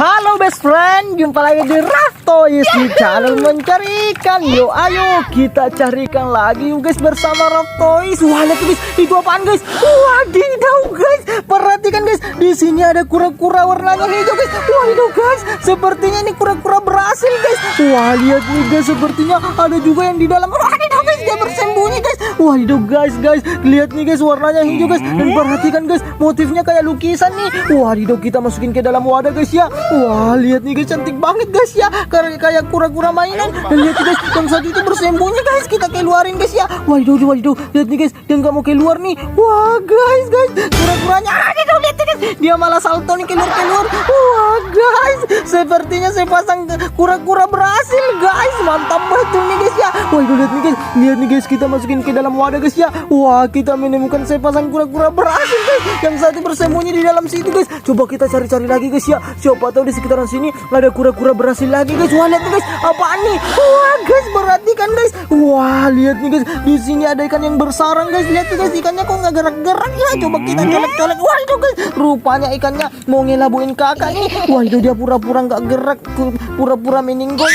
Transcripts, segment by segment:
Halo best friend, jumpa lagi di Raftoys di channel mencari ikan. Yo ayo kita cari ikan lagi yuk guys bersama Raftoys. Wah lihat guys, itu apaan guys? Wadidaw guys, perhatikan guys, di sini ada kura-kura warnanya hijau guys. Wadidaw guys, sepertinya ini kura-kura berhasil guys. Wah lihat nih guys, sepertinya ada juga yang di dalam. Wadidaw guys, dia bersembunyi guys. Wadidaw guys guys, lihat nih guys warnanya hijau guys. Dan perhatikan guys, motifnya kayak lukisan nih. Wadidaw kita masukin ke dalam wadah guys ya. Wah, lihat nih guys cantik banget guys ya. Kayak kayak kura-kura mainan. Dan lihat nih, guys, yang satu itu bersembunyi guys. Kita keluarin guys ya. Waduh, waduh, lihat nih guys, dia nggak mau keluar nih. Wah, guys, guys, kura-kuranya aduh, lihat nih guys. Dia malah salto nih keluar-keluar. Wah, guys, sepertinya saya pasang kura-kura berhasil guys. Mantap betul nih guys ya. Waduh, lihat nih guys, lihat nih guys, kita masukin ke dalam wadah guys ya. Wah, kita menemukan saya pasang kura-kura berhasil guys. Yang satu bersembunyi di dalam situ guys. Coba kita cari-cari lagi guys ya. Siapa tahu di sekitaran sini ada kura-kura berhasil lagi guys. Wah lihat nih guys, apaan nih? Wah guys perhatikan guys. Wah lihat nih guys, di sini ada ikan yang bersarang guys. Lihat nih guys ikannya kok nggak gerak-gerak ya. Coba kita colek-colek. Wah itu guys, rupanya ikannya mau ngelabuin kakak nih. Wah itu dia pura-pura nggak gerak, pura-pura meninggal.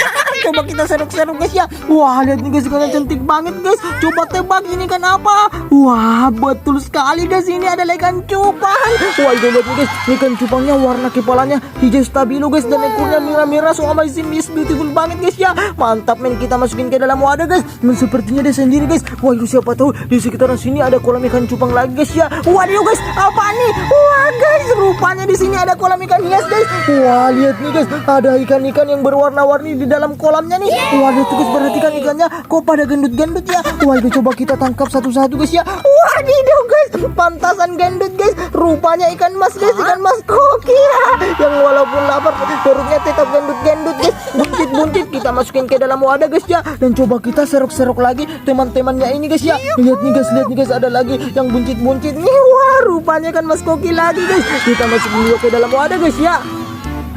Coba kita seruk-seruk guys ya. Wah lihat nih guys ikannya cantik banget guys. Coba tebak ini kan apa? Wah betul sekali guys ini adalah ikan cupang. Wah itu lihat nih guys, ikan cupangnya warna kepalanya hijau stabilo guys dan ekornya merah-merah so amazing is beautiful banget guys ya. Mantap men kita masukin ke dalam wadah guys. Men sepertinya dia sendiri guys. Wah itu siapa tahu di sekitaran sini ada kolam ikan cupang lagi guys ya. Waduh guys, apa nih? Wah guys, rupanya di sini ada kolam ikan hias guys. Wah lihat nih guys, ada ikan-ikan yang berwarna-warni di dalam kolamnya nih. Waduh tuh guys perhatikan ikannya kok pada gendut-gendut ya. Itu coba kita tangkap satu-satu guys ya. Wadidaw guys, pantasan gendut guys. Rupanya ikan mas guys, ikan mas koki ya. Yang walaupun lapar perutnya tetap gendut-gendut guys. Buncit-buncit kita masukin ke dalam wadah guys ya. Dan coba kita serok-serok lagi teman-temannya ini guys ya. Lihat nih guys, lihat nih guys ada lagi yang buncit-buncit nih. Wah rupanya kan mas koki lagi guys. Kita masukin juga ke dalam wadah guys ya.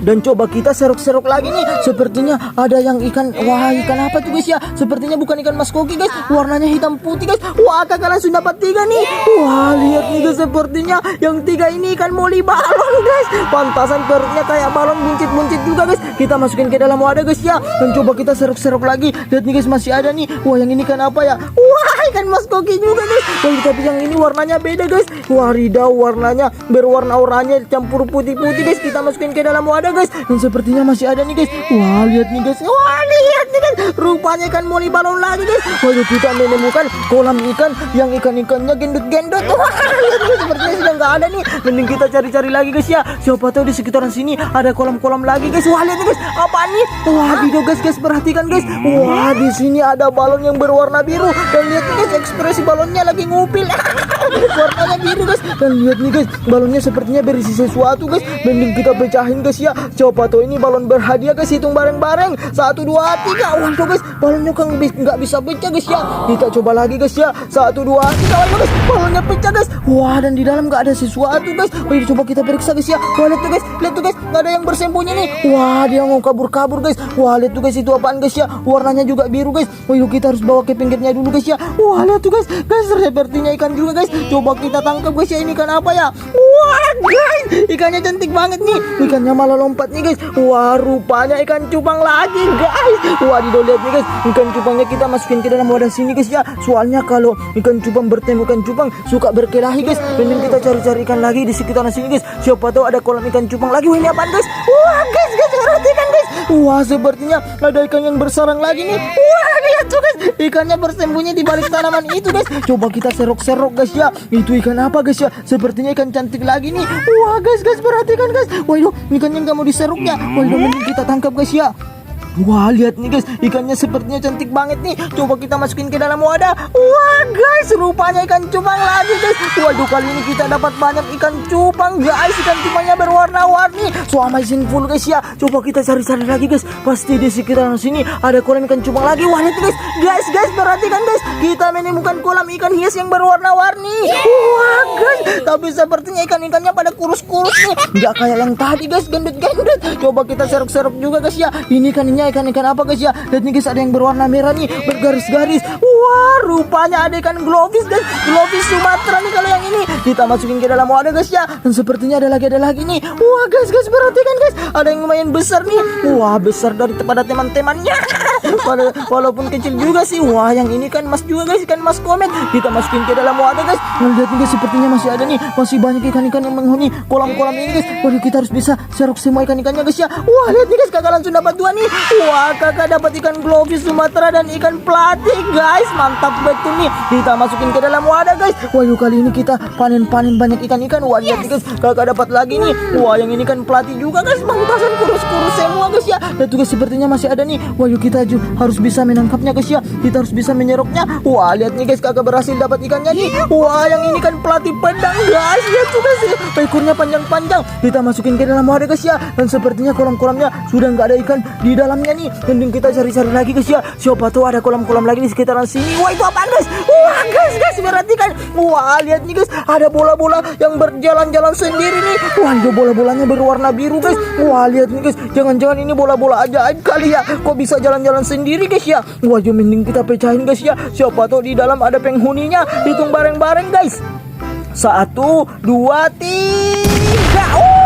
Dan coba kita serok-serok lagi nih. Sepertinya ada yang ikan Wah ikan apa tuh guys ya? Sepertinya bukan ikan mas koki guys. Warnanya hitam putih guys. Wah kakak langsung dapat tiga nih. Wah lihat nih guys Sepertinya yang tiga ini ikan moli balon guys. Pantasan perutnya kayak balon buncit-buncit juga guys. Kita masukin ke dalam wadah guys ya. Dan coba kita serok-serok lagi. Lihat nih guys masih ada nih. Wah yang ini kan apa ya? Wah ikan mas koki juga guys. Wah tapi yang ini warnanya beda guys. Waridaw warnanya berwarna oranye campur putih-putih guys. Kita masukin ke dalam wadah guys Dan sepertinya masih ada nih guys. Wah lihat nih guys. Wah lihat nih guys Rupanya ikan moli balon lagi guys. Waduh kita menemukan kolam ikan Yang ikan-ikannya gendut-gendut. Wah lihat nih sepertinya sudah nggak ada nih. Mending kita cari-cari lagi guys ya. Siapa tahu di sekitaran sini ada kolam-kolam lagi guys. Wah lihat nih guys. Apa nih? Wah video guys guys perhatikan guys. Wah di sini ada balon yang berwarna biru. Dan lihat nih guys ekspresi balonnya lagi ngupil. Warnanya biru guys. Dan lihat nih guys Balonnya sepertinya berisi sesuatu guys. Mending kita pecahin guys ya Coba tuh ini balon berhadiah guys. Hitung bareng-bareng. Satu dua tiga. Waduh guys. Balonnya kan nggak bisa pecah guys ya? Kita coba lagi guys ya. Satu dua tiga. Waduh guys. Balonnya pecah guys. Wah dan di dalam nggak ada sesuatu guys. Wah coba kita periksa guys ya. Wah lihat tuh guys. Lihat tuh guys. Nggak ada yang bersembunyi nih. Wah dia mau kabur-kabur guys. Wah lihat tuh guys itu apaan guys ya? Warnanya juga biru guys. Wah yuk kita harus bawa ke pinggirnya dulu guys ya. Wah lihat tuh guys. Guys sepertinya ikan juga guys. Coba kita tangkap guys ya. Ini ikan apa ya Wah guys. Ikannya cantik banget nih. Ikannya malah lompat nih guys. Wah rupanya ikan cupang lagi guys. Wah di lihat nih guys. Ikan cupangnya kita masukin ke dalam wadah sini guys ya. Soalnya kalau ikan cupang bertemu ikan cupang Suka berkelahi guys. Mending kita cari-cari ikan lagi di sekitaran sini guys. Siapa tahu ada kolam ikan cupang lagi. Wah ini apaan guys. Wah guys guys. Perhatikan guys. Wah sepertinya ada ikan yang bersarang lagi nih. Wah lihat tuh guys. Ikannya bersembunyi di balik tanaman itu guys. Coba kita serok-serok guys ya. Itu ikan apa guys ya? Sepertinya ikan cantik lagi nih. Wah guys guys perhatikan guys. Waduh ikannya nggak mau diseruk ya. Waduh mending kita tangkap guys ya Wah lihat nih guys. Ikannya sepertinya cantik banget nih. Coba kita masukin ke dalam wadah. Wah guys rupanya ikan cupang lagi guys. Waduh kali ini kita dapat banyak ikan cupang guys. Ikan cupangnya berwarna-warni. So amazing full guys ya. Coba kita cari-cari lagi guys. Pasti di sekitaran sini ada kolam ikan cupang lagi. Wah lihat guys. Guys guys perhatikan guys. Kita menemukan kolam ikan hias yang berwarna-warni. Wah guys. Tapi sepertinya ikan-ikannya pada kurus-kurus nih. Nggak kayak yang tadi guys. Gendut-gendut. Coba kita serok-serok juga guys ya. Ini ikannya ikan-ikan apa guys ya? Lihat nih guys ada yang berwarna merah nih Bergaris-garis Wah rupanya ada ikan globis guys. Globis Sumatera nih kalau yang ini. Kita masukin ke dalam wadah guys ya. Dan sepertinya ada lagi ada lagi nih. Wah guys guys perhatikan guys. Ada yang lumayan besar nih. Wah besar daripada teman-temannya. Wala- Walaupun kecil juga sih. Wah yang ini kan mas juga guys. Ikan mas komet. Kita masukin ke dalam wadah guys. Nah, Lihat nih guys sepertinya masih ada nih. Masih banyak ikan-ikan yang menghuni kolam-kolam ini guys. Waduh kita harus bisa serok semua ikan-ikannya guys ya. Wah lihat nih guys kakak langsung dapat dua nih. Wah kakak dapat ikan globis Sumatera dan ikan platik guys Mantap betul nih Kita masukin ke dalam wadah guys. Waduh kali ini kita panen-panen banyak ikan-ikan Wah lihat nih guys. Kakak dapat lagi nih. Wah yang ini kan platik juga guys. Mantasan kurus-kurus semua guys ya. Dan tuh guys sepertinya masih ada nih. Waduh kita ju- harus bisa menangkapnya guys ya. Kita harus bisa menyeroknya Wah lihat nih guys kakak berhasil dapat ikannya nih. Wah yang ini kan pelatih pedang guys. Lihat tuh guys ekornya panjang-panjang. Kita masukin ke dalam wadah guys ya. Dan sepertinya kolam-kolamnya sudah nggak ada ikan di dalamnya nih. Mending kita cari-cari lagi guys ya. Siapa tahu ada kolam-kolam lagi di sekitaran sini Wah itu apaan guys? Wah guys guys perhatikan Wah lihat nih guys Ada bola-bola yang berjalan-jalan sendiri nih. Wah itu bola-bolanya berwarna biru guys. Wah lihat nih guys Jangan-jangan ini bola-bola ajaib kali ya. Kok bisa jalan-jalan sendiri guys ya? Wah yo mending kita pecahin guys ya. Siapa tahu di dalam ada penghuninya. Hitung bareng-bareng guys. Satu, dua, tiga. Oh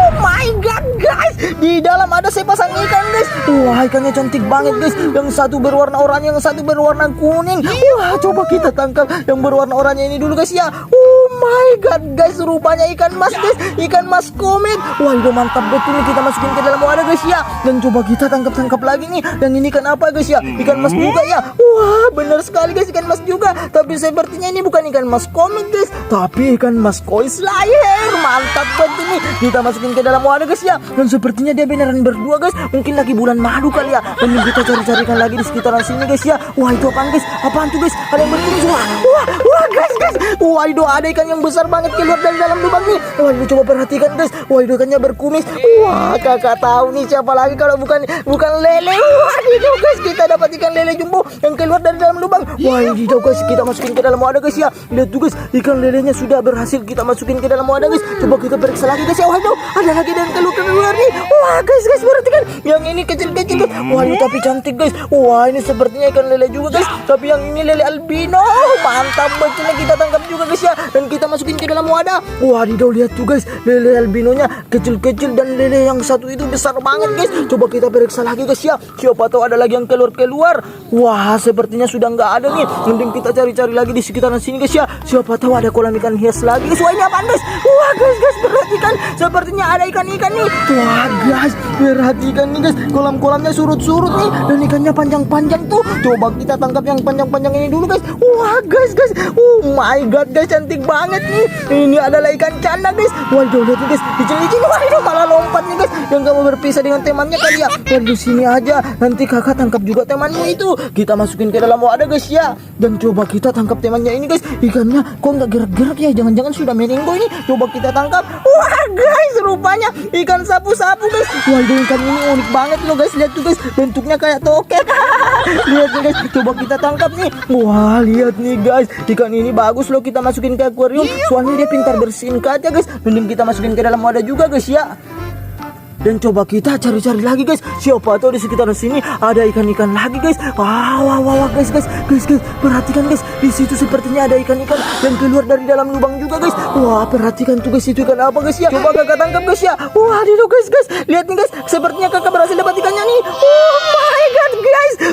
guys! Di dalam ada sepasang ikan, guys. Wah, ikannya cantik banget, guys. Yang satu berwarna oranye, yang satu berwarna kuning. Wah, coba kita tangkap yang berwarna oranye ini dulu, guys ya. Oh my god, guys! Rupanya ikan mas, guys. Ikan mas komet. Wah, itu mantap betul nih kita masukin ke dalam wadah, guys ya. Dan coba kita tangkap-tangkap lagi nih. Yang ini ikan apa, guys ya? Ikan mas juga ya. Wah, benar sekali, guys. Ikan mas juga. Tapi sepertinya ini bukan ikan mas komet, guys. Tapi ikan mas koi slayer. Mantap betul nih. Kita masukin ke dalam wadah, guys ya. Dan sepertinya dia beneran berdua, guys. Mungkin lagi bulan madu kali ya. Dan kita cari-carikan lagi di sekitaran sini, guys ya. Wah, itu apaan, guys? Apaan tuh, guys? Ada yang berkumis. Wah, wah, wah, guys, guys. Wah, itu ada ikan yang besar banget keluar dari dalam lubang nih. Wah, itu coba perhatikan, guys. Wah, itu ikannya berkumis. Wah, kakak tahu nih siapa lagi kalau bukan bukan lele. Wah, itu guys, kita dapat lele jumbo yang keluar dari dalam lubang. Wah, ini guys, kita masukin ke dalam wadah, guys ya. Lihat tuh, guys, ikan lelenya sudah berhasil kita masukin ke dalam wadah, guys. Coba kita periksa lagi, guys ya. Itu ada lagi yang keluar keluar nih. Wah, guys, guys, perhatikan. Yang ini kecil-kecil, guys. Wah, ini tapi cantik, guys. Wah, ini sepertinya ikan lele juga, guys. Tapi yang ini lele albino. Mantap betul kita tangkap juga, guys ya. Dan masukin ke dalam wadah. Wah, Dido lihat tuh, guys. Lele albinonya kecil-kecil dan lele yang satu itu besar banget, guys. Coba kita periksa lagi, guys ya. Siapa tahu ada lagi yang keluar-keluar. Wah, sepertinya sudah nggak ada nih. Mending kita cari-cari lagi di sekitaran sini, guys ya. Siapa tahu ada kolam ikan hias lagi, guys. Wah, ini apaan, guys? Wah, guys, guys, perhatikan. Sepertinya ada ikan-ikan nih. Wah, guys, perhatikan nih, guys. Kolam-kolamnya surut-surut nih. Dan ikannya panjang-panjang tuh. Coba kita tangkap yang panjang-panjang ini dulu, guys. Wah, guys, guys. Oh my god, guys, cantik banget nih. Ini adalah ikan canda, guys. Waduh, lihat nih, guys. Licin-licin, waduh, malah lompat nih, guys. Yang kamu berpisah dengan temannya kali ya. Waduh, sini aja. Nanti kakak tangkap juga temanmu itu. Kita masukin ke dalam wadah, guys, ya. Dan coba kita tangkap temannya ini, guys. Ikannya kok nggak gerak-gerak ya? Jangan-jangan sudah meninggo ini. Coba kita tangkap. Wah, guys, rupanya ikan sapu-sapu, guys. Waduh, ikan ini unik banget loh, guys. Lihat tuh, guys. Bentuknya kayak tokek. lihat nih, guys. Coba kita tangkap nih. Wah, lihat nih, guys. Ikan ini bagus loh kita masukin ke akuarium. Soalnya dia pintar bersihin kaca, guys. Mending kita masukin ke dalam wadah juga, guys, ya. Dan coba kita cari-cari lagi guys. Siapa tahu di sekitaran sini ada ikan-ikan lagi guys. Wah wah wah, guys guys Guys guys. Perhatikan guys. Di situ sepertinya ada ikan-ikan. Yang keluar dari dalam lubang juga guys. Wah perhatikan tuh guys. Itu ikan apa guys? Ya Coba kakak tangkap guys ya. Wah itu guys guys. Lihat nih guys. Sepertinya kakak berhasil dapat ikannya nih. Guys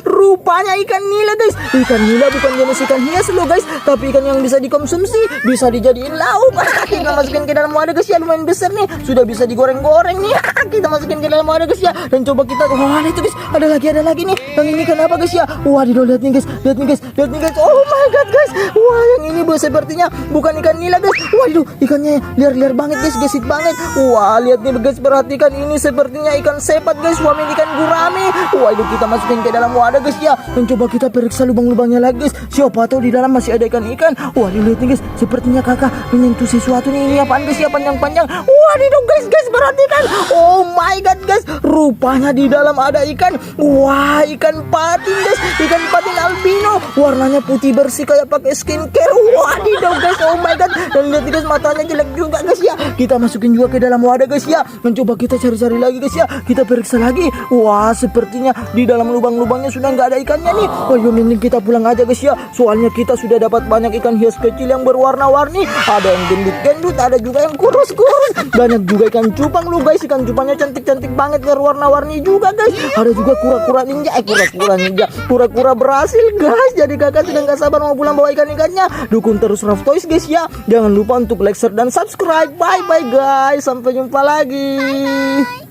Rupanya ikan nila guys. Ikan nila bukan jenis ikan hias loh guys. Tapi ikan yang bisa dikonsumsi Bisa dijadiin lauk. Kita masukin ke dalam wadah guys. Ya Lumayan besar nih. Sudah bisa digoreng-goreng nih. Kita masukin ke dalam wadah guys ya. Dan coba kita Wah itu guys. Ada lagi ada lagi nih. Yang ini kenapa guys ya? Wah lihat nih guys. Lihat nih guys. Lihat nih guys. Oh my god guys. Wah yang ini bu sepertinya Bukan ikan nila guys. Waduh ikannya liar-liar banget guys. Gesit banget. Wah lihat nih guys. Perhatikan ini sepertinya ikan sepat guys. Suami ikan gurame. Waduh kita masukin ke dalam wadah guys ya. Dan coba kita periksa lubang-lubangnya lagi guys. Siapa tahu di dalam masih ada ikan-ikan Wah lihat nih guys. Sepertinya kakak menyentuh sesuatu nih. Ini apaan guys? Ya panjang-panjang Waduh guys guys. Perhatikan Oh my god guys. Rupanya di dalam ada ikan. Wah ikan patin guys. Ikan patin albino. Warnanya putih bersih kayak pakai skincare. Wadidaw guys. Oh my god. Dan lihat guys matanya jelek juga guys ya. Kita masukin juga ke dalam wadah guys ya. Mencoba kita cari-cari lagi guys ya. Kita periksa lagi. Wah sepertinya di dalam lubang-lubangnya sudah nggak ada ikannya nih. Yuk mending kita pulang aja guys ya. Soalnya kita sudah dapat banyak ikan hias kecil yang berwarna-warni. Ada yang gendut-gendut Ada juga yang kurus-kurus. Banyak juga ikan cupang lu guys. Ikan cupangnya cantik-cantik banget berwarna-warni juga guys. Ada juga kura-kura ninja. Eh kura-kura ninja. Kura-kura berhasil guys. Jadi kakak sudah nggak sabar mau pulang bawa ikan-ikannya Dukung terus Raf Toys guys ya. Jangan lupa untuk like, share, dan subscribe. Bye bye guys. Sampai jumpa lagi